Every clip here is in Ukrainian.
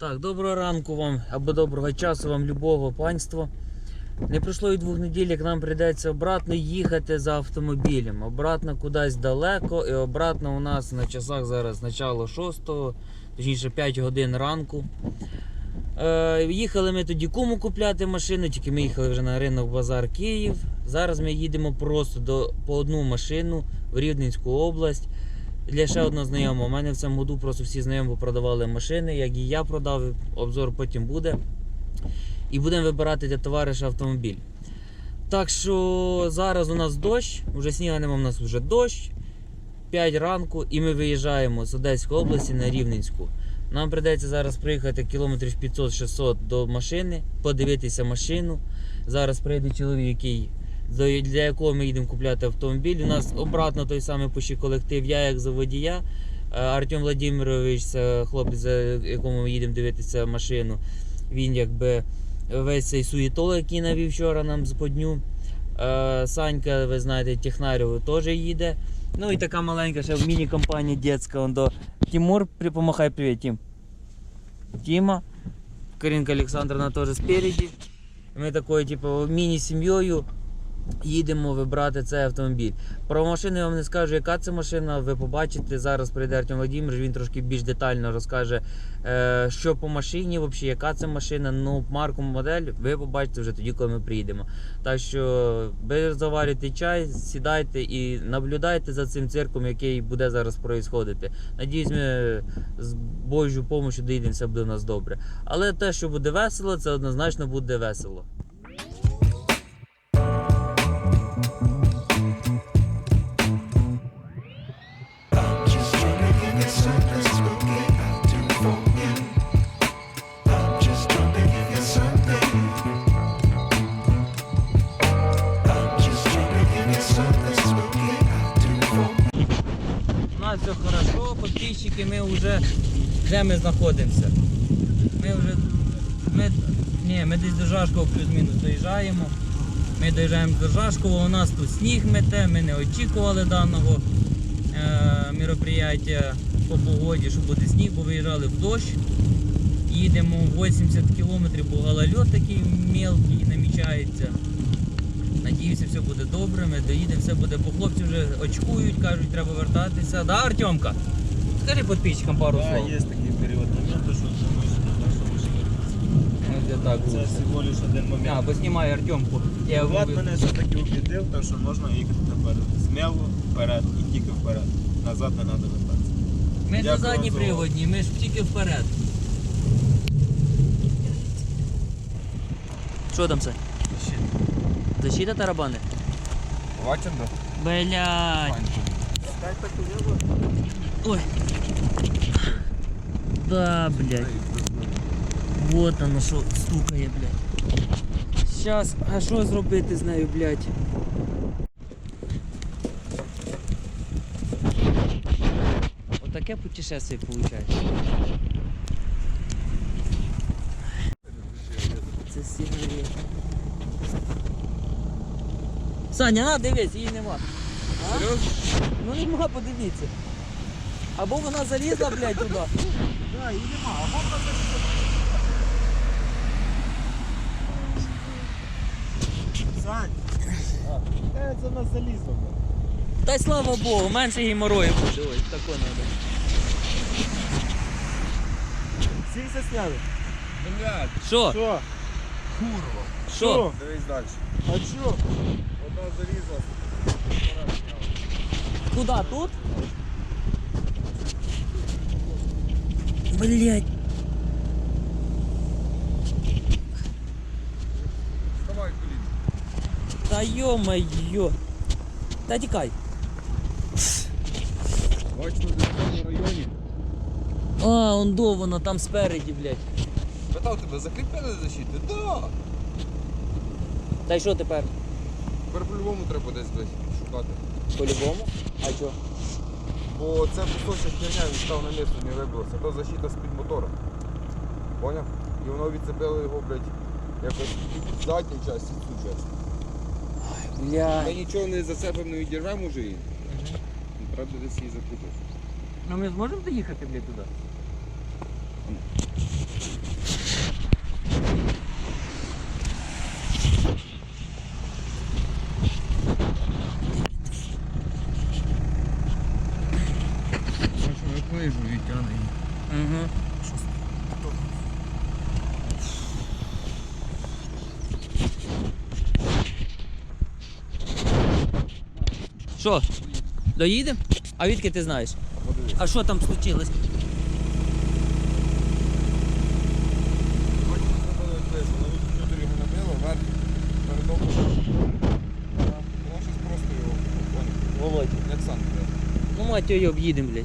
Так, доброго ранку вам або доброго часу вам любого панства. Не пройшло і двох неділь, як нам прийдеться обратно їхати за автомобілем. Обратно кудись далеко, і обратно у нас на часах зараз начало 6, точніше 5 годин ранку. Е, їхали ми тоді кому купляти машину, тільки ми їхали вже на ринок Базар Київ. Зараз ми їдемо просто до, по одну машину в Рівненську область. Для ще одного знайомого. У мене в цьому году просто всі знайомі продавали машини, як і я продав, обзор потім буде. І будемо вибирати для товариша автомобіль. Так що зараз у нас дощ, вже сніга нема, у нас вже дощ. 5 ранку, і ми виїжджаємо з Одеської області на Рівненську. Нам прийдеться зараз приїхати кілометрів 500-600 до машини, подивитися машину. Зараз прийде чоловік, який, для якого ми їдемо купляти автомобіль. У нас обратно той самий почти колектив, я як за водія. е, Артем Владимирович, це хлопець, за якому ми їдемо дивитися машину. Він якби весь цей суєтол, який навів вчора нам з по дню. Е, Санька, ви знаєте, технарів теж їде. Ну і така маленька ще міні-компанія дітська. Он до Тимур, помахай привіт, Тим. Тима. Каринка Олександровна теж спереді. Ми такою, типу, міні-сім'єю їдемо вибрати цей автомобіль. Про машину я вам не скажу, яка це машина. Ви побачите. Зараз прийде Артем Владимирович, він трошки більш детально розкаже, е, що по машині, взагалі, яка це машина. Ну, марку модель ви побачите вже тоді, коли ми приїдемо. Так що ви заварюйте чай, сідайте і наблюдайте за цим цирком, який буде зараз проїсходити. Надіюсь, ми з Божою допомогою доїдемо, все буде у нас добре. Але те, що буде весело, це однозначно буде весело. Де ми знаходимося. Ми вже ми, ні, ми десь до Жашкова плюс-мінус доїжджаємо. Ми доїжджаємо до Жашкова, у нас тут сніг мете, ми не очікували даного е, мероприятия по погоді, що буде сніг, бо виїжджали в дощ. Їдемо 80 кілометрів, бо голольот такий мелкий намічається. Надіюся, все буде добре, ми доїдемо, все буде, бо хлопці вже очкують, кажуть, треба вертатися. Да, Артемка? Скажи підписчикам пару слов. такий період моменту, що думаю, що наша машина. Ну, це так Це буде. всього лиш один А, момент. поснімай Артемку. Я Влад вибив. мене все-таки убедив, так що можна їхати тепер сміло вперед і тільки вперед. Назад не треба вертатися. Ми на Дякую задній за приводні, ми ж тільки вперед. Що там це? Защита тарабани? Бачимо, да? Блядь. Ой. Да, блядь. Вот оно що стукає, блядь. Щас, а що зробити з нею, блядь? Отаке путешествие получается. Це сигарета. Саня, на, дивись, її нема. А? Ну нема, подивіться. Або вона залізла, блядь, туди. Да, її нема, а можна Сань, це нас залізло. Та й слава Богу, менше геморою буде. Ой, тако надо. Всі все сняли? Блядь, Що? що? Курва. Що? Дивись далі. А що? Одна залізла. Куди? Тут? Блять. Та йо-моє. Та тікай. Бачно, в цьому районі. А, он до воно там спереді, блядь. Питав тебе, закріпили защиту? Да. Та й що тепер? Тепер по-любому треба десь десь шукати. По-любому? А що? Бо це кусочок херня, він став на місце, не вибилося. То защита з-під мотора. Поняв? І воно відцепило його, блядь, якось в задній часті, цю частину. Ми Блядь. нічого не зацепимо, не відірвемо вже її. Треба десь її закріпити. Ну ми зможемо доїхати, блядь, туди? Що? Доїдемо? А відки ти знаєш? Подивись. А що там случилось? Володь. як сам. Ну мать його об'їдемо, блядь.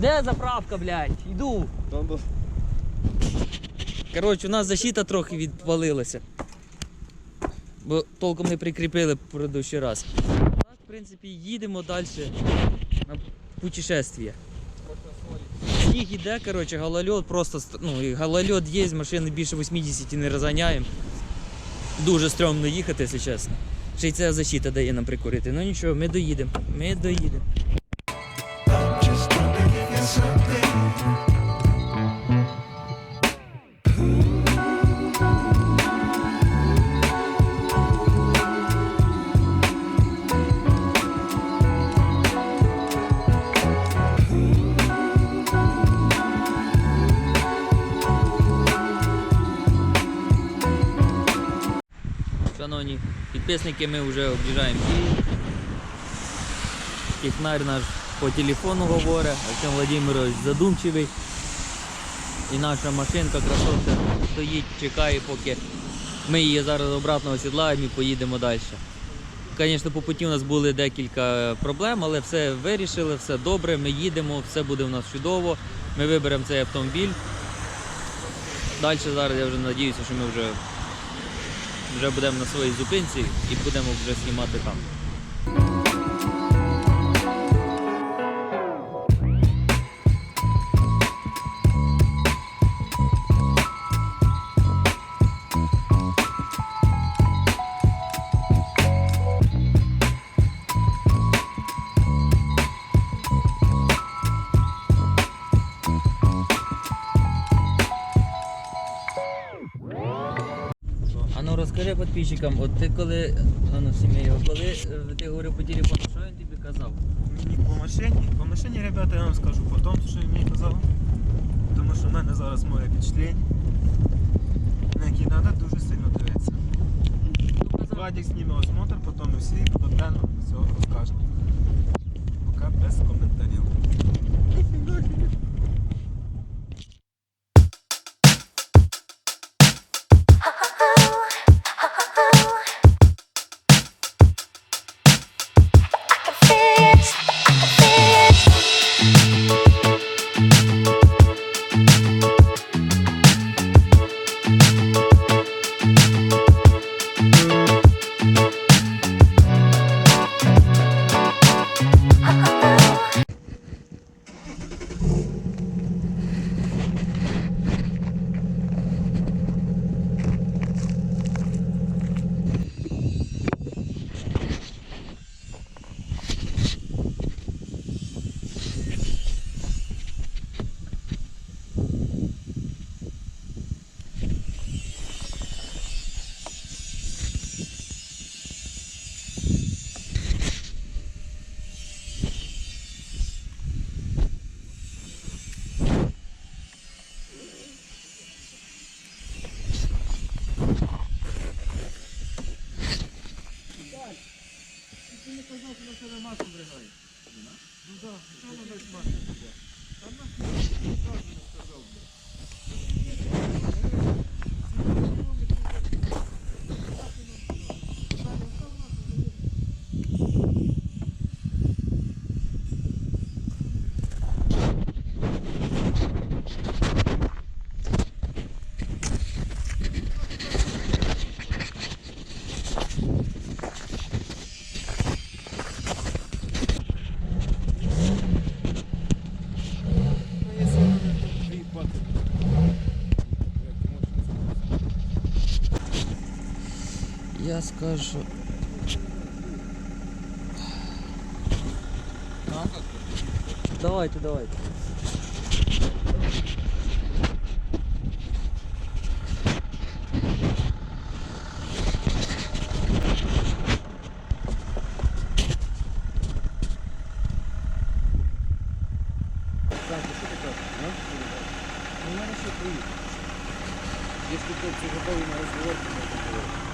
Де заправка, блядь? Йду. Коротше, у нас защита трохи відвалилася. Бо толком не прикріпили предыдущий раз. Так, в принципі, їдемо далі на путешествие. Сніг іде, коротше, голольот просто, ну, голольот є, машини більше 80 не розганяємо. Дуже стрьомно їхати, якщо чесно. Ще й ця защита дає нам прикурити. Ну нічого, ми доїдемо. Ми доїдемо. Підписники, ми вже об'їжджаємо Київ. Технар наш по телефону говорить, Артем Владимирович задумчивий. І наша машинка, красотка, стоїть, чекає, поки ми її зараз обратно осідлаємо і поїдемо далі. Звісно, по путі у нас були декілька проблем, але все вирішили, все добре, ми їдемо, все буде у нас чудово. Ми виберемо цей автомобіль. Далі зараз я вже сподіваюся, що ми вже вже будемо на своїй зупинці і будемо вже знімати там. Підписчикам, от ти коли, ну його, коли е, ти говорив по телефону, що він тобі казав? Мені по машині, по машині, ребята, я вам скажу потім, що він мені казав. Тому що в мене зараз море впечатлень, на які треба дуже сильно дивитися. Владик зніме осмотр, потім всі детально все розкажемо. Поки без коментарів. сказав, що на тебе маску бригає. Ну так, що на нас маску? Там нас Я скажу. Давайте, давайте. Если хлопці готові на розговор, то можна говорити.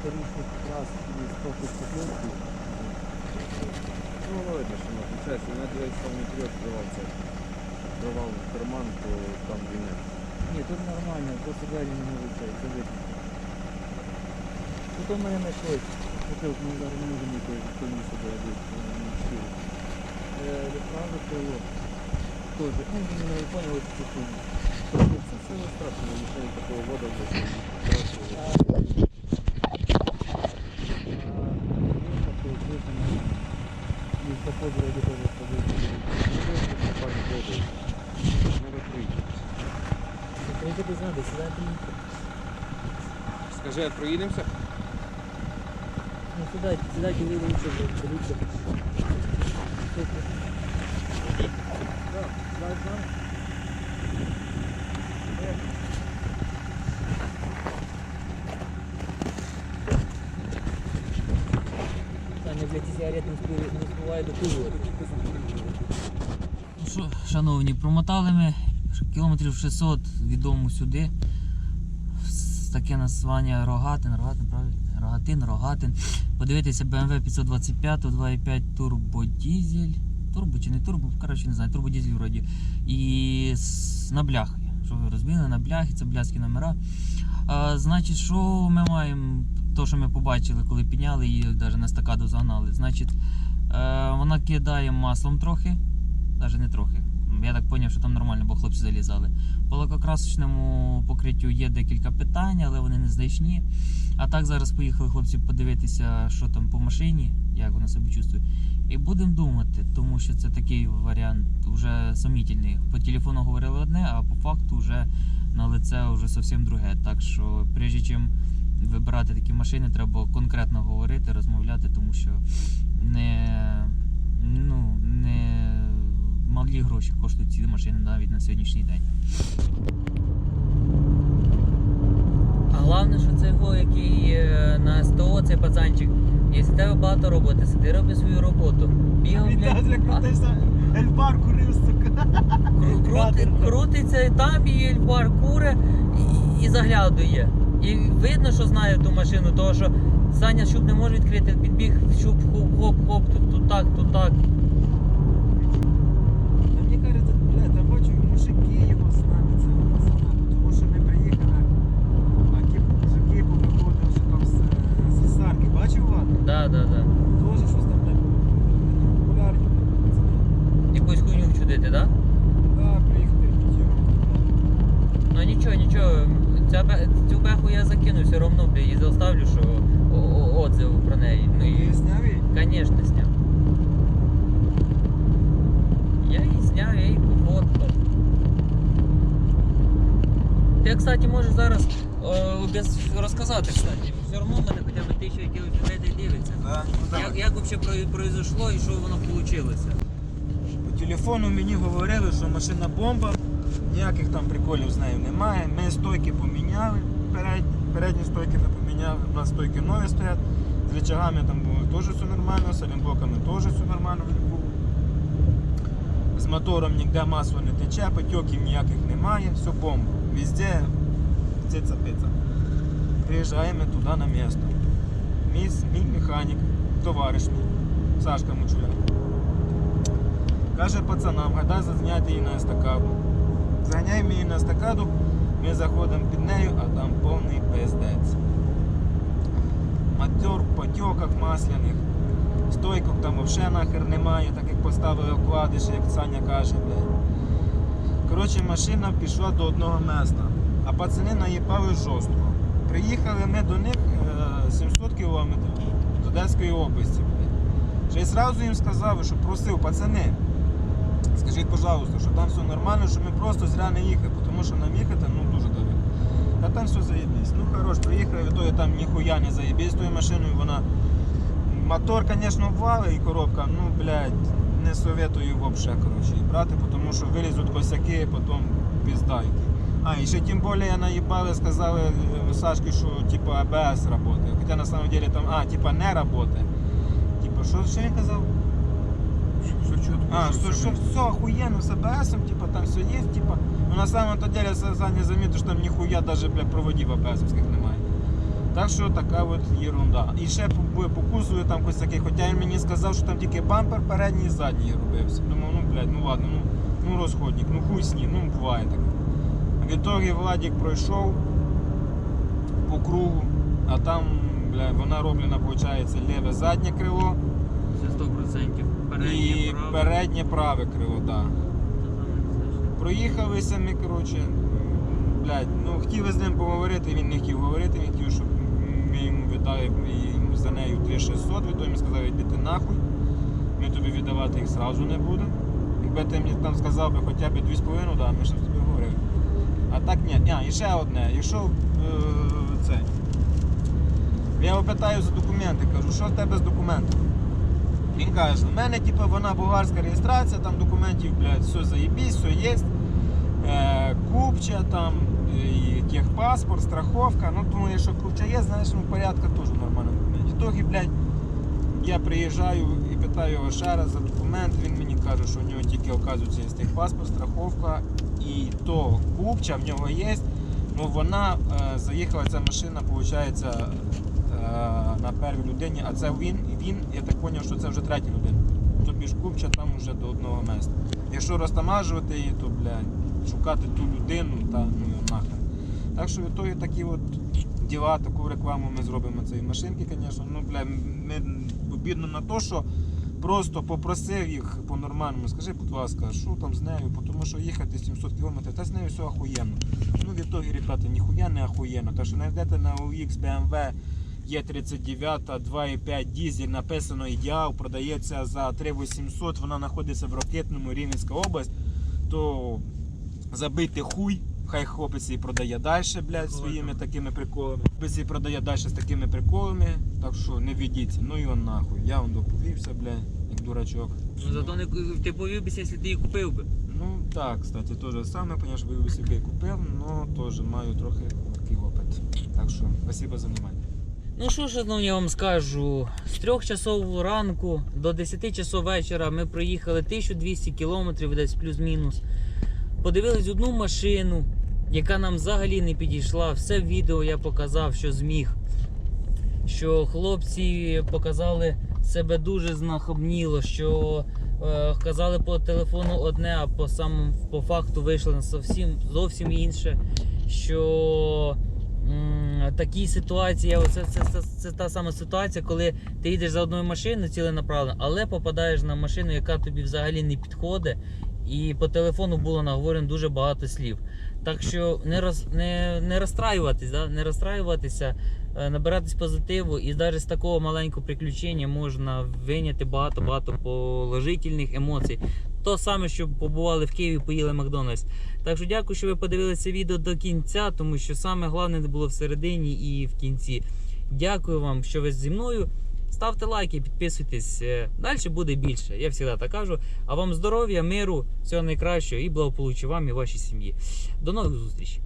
сьогодні було, вже нормально. Ну, воно видно, що не включається. Я дивись, там не вперед давав. Карман, то там він не. Ні, тут нормально, просто двері не видно. Тут у мене знайшлось. Бутилку ми зараз не можемо якої повні собі робити. Правда крило. Тоже. Ну, він не що це хуйня. Це не страшно, нічого такого вода буде. И по подруге тоже Треба приїхати. Приїхати знати, сідати не Скажи, проїдемося? Ну, сідайте, сідайте, ви лучше, лучше. Таня, блядь, ці сигарети не співає- не співає. Ну що, шановні, промотали ми кілометрів 600 від дому сюди. Таке названня Рогатин, Рогатин, правильно? Рогатин, Рогатин. Подивитися BMW 525 2.5 турбодізель. Турбо чи не турбо, коротше не знаю, турбодізель вроді. І на бляхи. Що ви розбили на бляхи, це бляські номера. А, значить, що ми маємо? То, що ми побачили, коли підняли її, навіть на стакаду загнали. Значить, е, вона кидає маслом трохи, навіть не трохи. Я так зрозумів, що там нормально, бо хлопці залізали. По лакокрасочному покриттю є декілька питань, але вони незначні. А так зараз поїхали хлопці подивитися, що там по машині, як вона себе чувствує. І будемо думати, тому що це такий варіант вже сомнительний. По телефону говорили одне, а по факту вже на лице вже зовсім друге. Так що, прежде чим вибирати такі машини, треба конкретно говорити, розмовляти, тому що не, ну, не малі гроші коштують ці машини навіть на сьогоднішній день. А головне, що це його, який е, на СТО, цей пацанчик. Якщо тебе багато роботи, сиди роби свою роботу. Бігав, крутився, Ельбар курив, сука. Кру- крути, крутиться і там, і Ельфар куре і, і заглядує. І видно, що знає ту машину, того що Саня щуп не може відкрити, підбіг, щуп, хоп-хоп-хоп, тут, тут так, тут так. А мені кажеться, блядь, я мужики з нами це пацана, тому що ми приїхали, а ті мужики повиходили, що там з, з Сарки, бачив вас? Да, да, да. Тоже щось там блядь, популярні. Якусь хуйню вчудити, да? Да, приїхали в Ну нічого, нічого. Ця, цю беху я закину все одно, і заставлю, що отзив про неї. Ну і зняв її? Конечно, сняв. Я її зняв, я її пофоткав. Ти, кстати, можеш зараз о, без розказати, кстати. Все одно мене хоча б тисяча якихось людей дивиться. Да. Ну, Як, як взагалі произошло і що воно вийшло? По телефону мені говорили, що машина бомба, ніяких там приколів з нею немає. Ми стойки поміняли, передні, передні стойки ми поміняли, у нас стойки нові стоять. З рычагами там було теж все нормально, з олімблоками теж все нормально мотором ніде масло не тече, потьоків ніяких немає, все бомба. Везде циця-пиця. Приїжджаємо туди на місто. Мій, мій механік, товариш мій, Сашка Мочуля. Каже пацанам, гадай зазняти її на естакаду. Заганяємо її на естакаду, ми заходимо під нею, а там повний пиздець. Матер в потьоках масляних, Стойкок там взагалі нахер немає, так як поставили окладиш, як Саня каже. Коротше, машина пішла до одного міста, а пацани наїбали жорстко. Приїхали ми до них е, 700 кілометрів з Одеської області. Ще й зразу їм сказав, що просив, пацани, скажіть, пожалуйста, що там все нормально, що ми просто зря не їхали, тому що нам їхати ну, дуже далеко. Та там все заєбісь. Ну хорош, приїхав, то я там ніхуя не заєбісь тою машиною, вона. Мотор, звісно, вали і коробка, ну, блядь, не советую вообще, коротше, її брати, тому що вилізуть косяки, потім піздають. А, і ще тим більше я наїбали, сказали е, Сашки, що типу АБС працює. Хоча на самом деле там, а, типа не працює. Типа, що, що він казав? Все чітко. А, що, що все охуєнно з АБСом, типа там все є, типа. Ну на самом то деле Саня замітив, що там ніхуя даже бля, проводів АБСовських немає. Так що така от єрунда. І ще по- там ось такий, хоча він мені сказав, що там тільки бампер передній і задній робився. Думаю, ну блядь, ну ладно, ну, ну розходник, ну хуй ним, ну буває таке. В ітогі Владик пройшов по кругу, а там, бля, вона роблена, виходить, ліве заднє крило Це 100% переднє і право. переднє праве крило, так. Да. Проїхалися ми, коротше, блядь, ну хотіли з ним поговорити, він не хотів говорити, він хотів, щоб йому за нею 3600, віддав, він сказав, йди ти нахуй, ми тобі віддавати їх зразу не будемо. Якби ти мені там сказав би хоча б 2,5, да, ми ще б тобі говорили. А так ні. А, і ще одне, якщо е, це. Я його питаю за документи, кажу, що в тебе з документами? Він каже, у мене типу, вона болгарська реєстрація, там документів, блядь, все заєбісь, все є. Е, купча, там, техпаспорт, страховка. Ну, думаю, якщо купча є, знаєш, ну, порядка теж нормально документів. Тоді, блядь, я приїжджаю і питаю його ще раз за документ, він мені каже, що в нього тільки оказується є техпаспорт, страховка і то купча в нього є. Ну вона е, заїхала ця машина, виходить, е, на первій людині, а це він, і він, я так зрозумів, що це вже третя людина. Тобі ж купча там вже до одного місця. Якщо розтамажувати її, то блядь, шукати ту людину та ну. Так що в ітогі такі от діла, таку рекламу ми зробимо цієї машинки, звісно. Ну, бля, ми обідно на те, що просто попросив їх по-нормальному, скажи, будь ласка, що там з нею, тому що їхати 700 км, та з нею все охуєнно. Ну, в ітогі, ребята, ніхуя не охуєнно. Так що знайдете на OX BMW Є39 2,5 дізель, написано ідеал, продається за 3800, вона знаходиться в Ракетному, Рівненська область, то забийте хуй. Хай хлопець її продає далі, блядь, своїми такими приколами. Хлопець її продає далі з такими приколами, так що не ведіться. Ну і он нахуй. Я он доповівся, блядь, як дурачок. Ну, зато не, ти повівся, якщо ти її купив би. Ну так, кстати, теж саме, звісно, би собі купив, але теж маю трохи такий опит. Так що, спасибо за внимание. Ну що ж, шановні, я вам скажу, з 3 часов ранку до 10 часов вечора ми проїхали 1200 кілометрів, десь плюс-мінус. Подивились одну машину, яка нам взагалі не підійшла. Все відео я показав, що зміг. Що хлопці показали себе дуже знахабніло, що е, казали по телефону одне, а по самому по факту вийшли на зовсім, зовсім інше. Що такі ситуації, оце, це, це, це та сама ситуація, коли ти йдеш за одною машиною ціленаправленно, але попадаєш на машину, яка тобі взагалі не підходить. І по телефону було наговорено дуже багато слів. Так що не роз, не, не розстраюватись, да? не розстраюватися, е, набиратись позитиву, і навіть з такого маленького приключення можна виняти багато-багато положительних емоцій. То саме, що побували в Києві, поїли Макдональдс. Так що дякую, що ви подивилися відео до кінця, тому що саме головне було всередині і в кінці. Дякую вам, що ви зі мною. Ставте лайки, підписуйтесь. Далі буде більше. Я завжди так кажу. А вам здоров'я, миру, всього найкращого і благополуччя вам і вашій сім'ї. До нових зустрічей!